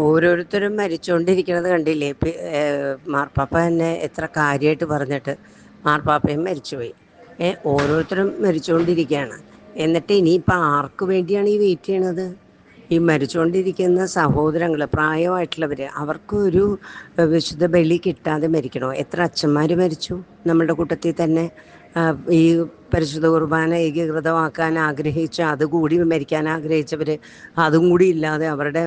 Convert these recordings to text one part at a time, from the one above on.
ഓരോരുത്തരും മരിച്ചുകൊണ്ടിരിക്കുന്നത് കണ്ടില്ലേ? മാർപ്പാപ്പ തന്നെ എത്ര കാര്യമായിട്ട് പറഞ്ഞിട്ട് മാർപ്പാപ്പയും മരിച്ചുപോയി. ഏ ഓരോരുത്തരും മരിച്ചുകൊണ്ടിരിക്കുകയാണ് എന്നിട്ട് ഇനിയിപ്പോൾ ആർക്ക് വേണ്ടിയാണ് ഈ വെയിറ്റ് ചെയ്യണത്? ഈ മരിച്ചുകൊണ്ടിരിക്കുന്ന സഹോദരങ്ങൾ പ്രായമായിട്ടുള്ളവർ അവർക്കൊരു വിശുദ്ധ ബലി കിട്ടാതെ മരിക്കണോ? എത്ര അച്ഛന്മാർ മരിച്ചു നമ്മുടെ കൂട്ടത്തിൽ തന്നെ? ഈ പരിശുദ്ധ കുർബാന ഏകീകൃതമാക്കാൻ ആഗ്രഹിച്ച അതുകൂടി മരിക്കാൻ ആഗ്രഹിച്ചവർ അതും കൂടി ഇല്ലാതെ അവരുടെ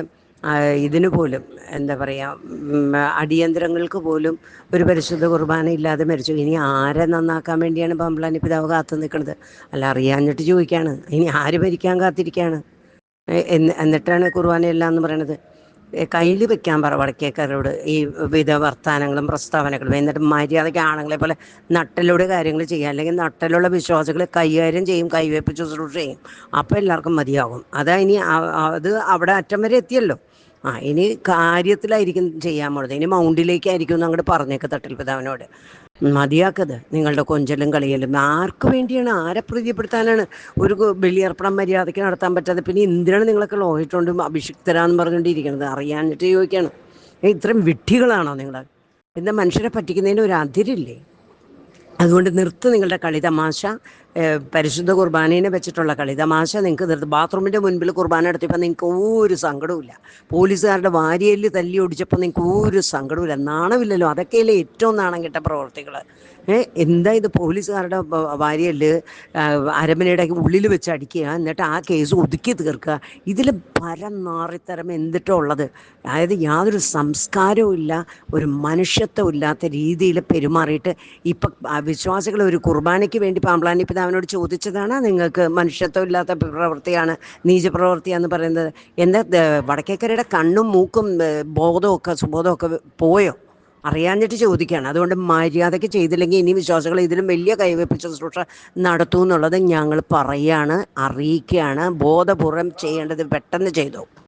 ഇതിന് പോലും എന്താ പറയുക അടിയന്തരങ്ങൾക്ക് പോലും ഒരു പരിശുദ്ധ കുർബാന ഇല്ലാതെ മരിച്ചു. ഇനി ആരെ നന്നാക്കാൻ വേണ്ടിയാണ് പമ്പളാനി പിതാവ് കാത്തു നിൽക്കുന്നത്? അല്ല അറിയാഞ്ഞിട്ട് ചോദിക്കുകയാണ് ഇനി ആര് ഭരിക്കാൻ കാത്തിരിക്കുകയാണ് എന്നിട്ടാണ് കുർബാനയല്ല എന്ന് പറയണത്. കയ്യിൽ വെക്കാൻ പറ വടക്കേക്കാരോട് ഈ വിധ വർത്തമാനങ്ങളും പ്രസ്താവനകളും. എന്നിട്ട് മര്യാദയ്ക്ക് ആണുങ്ങളെ പോലെ നട്ടലിലൂടെ കാര്യങ്ങൾ ചെയ്യുക അല്ലെങ്കിൽ നട്ടലുള്ള വിശ്വാസികൾ കൈകാര്യം ചെയ്യും കൈവെപ്പിച്ച് ചെയ്യും. അപ്പോൾ എല്ലാവർക്കും മതിയാകും. അതാ ഇനി അത് അവിടെ അറ്റം വരെ എത്തിയല്ലോ. ആ ഇനി കാര്യത്തിലായിരിക്കും ചെയ്യാൻ പോണത്. ഇനി മൗണ്ടിലേക്കായിരിക്കും അങ്ങോട്ട് പറഞ്ഞേക്ക് തട്ടിൽ പിതാവിനോട്. മതിയാക്കത് നിങ്ങളുടെ കൊഞ്ചലും കളിയലും. ആർക്ക് വേണ്ടിയാണ്? ആരെ പ്രീതിപ്പെടുത്താനാണ്? ഒരു ബലിയർപ്പണം മര്യാദയ്ക്ക് നടത്താൻ പറ്റാതെ പിന്നെ എന്തിനാണ് നിങ്ങളൊക്കെ ലോഹിട്ടുണ്ടും അഭിഷിക്തരാന്ന് പറഞ്ഞുകൊണ്ടിരിക്കുന്നത് അറിയാഞ്ഞിട്ട് ചോദിക്കുകയാണ് ഇത്രയും വിഡ്ഢികളാണോ നിങ്ങൾ എന്താ മനുഷ്യരെ പറ്റിക്കുന്നതിന് ഒരു അതിരില്ലേ? അതുകൊണ്ട് നിർത്ത് നിങ്ങളുടെ കളിതമാശ ഏഹ് പരിശുദ്ധ കുർബാനേനെ വെച്ചിട്ടുള്ള കളി. തമാശ നിങ്ങൾക്ക് നിർത്ത്. ബാത്റൂമിന്റെ മുൻപിൽ കുർബാന നടത്തിയപ്പോൾ നിങ്ങൾക്ക് ഒരു സങ്കടവുമില്ല. പോലീസുകാരുടെ വാരിയൽ തല്ലി ഒടിച്ചപ്പോൾ നിങ്ങൾക്ക് ഒരു സങ്കടവുമില്ല. നാണമില്ലല്ലോ. അതൊക്കെയല്ലേ ഏറ്റവും നാണം കിട്ട പ്രവർത്തികൾ എന്താ ഇത് പോലീസുകാരുടെ ആ, അരമനയുടെ ഉള്ളിൽ വെച്ച് അടിക്കുക എന്നിട്ട് ആ കേസ് ഒതുക്കി തീർക്കുക. ഇതിൽ പരനാറിത്തരം എന്തിട്ടോ ഉള്ളത്? അതായത് യാതൊരു സംസ്കാരവും ഇല്ല ഒരു മനുഷ്യത്വം ഇല്ലാത്ത രീതിയിൽ പെരുമാറിയിട്ട് ഇപ്പം വിശ്വാസികൾ ഒരു കുർബാനയ്ക്ക് വേണ്ടി പാമ്പ്ലാനി പിതാവിനോട് ചോദിച്ചതാണ് നിങ്ങൾക്ക് മനുഷ്യത്വം ഇല്ലാത്ത പ്രവൃത്തിയാണ് നീചപ്രവൃത്തിയാന്ന് പറയുന്നത്. എന്താ വടക്കേക്കരയുടെ കണ്ണും മൂക്കും ബോധമൊക്കെ സുബോധമൊക്കെ പോയോ? അറിയാഞ്ഞിട്ട് ചോദിക്കുകയാണ്. അതുകൊണ്ട് മര്യാദയ്ക്ക് ചെയ്തില്ലെങ്കിൽ ഇനി വിശ്വാസികൾ ഇതിലും വലിയ കൈവയ്പ്പ് ശുശ്രൂഷ നടത്തൂ എന്നുള്ളത് ഞങ്ങൾ പറയാണ് അറിയിക്കുകയാണ്. ബോധപൂർവം ചെയ്യേണ്ടത് പെട്ടെന്ന് ചെയ്തു.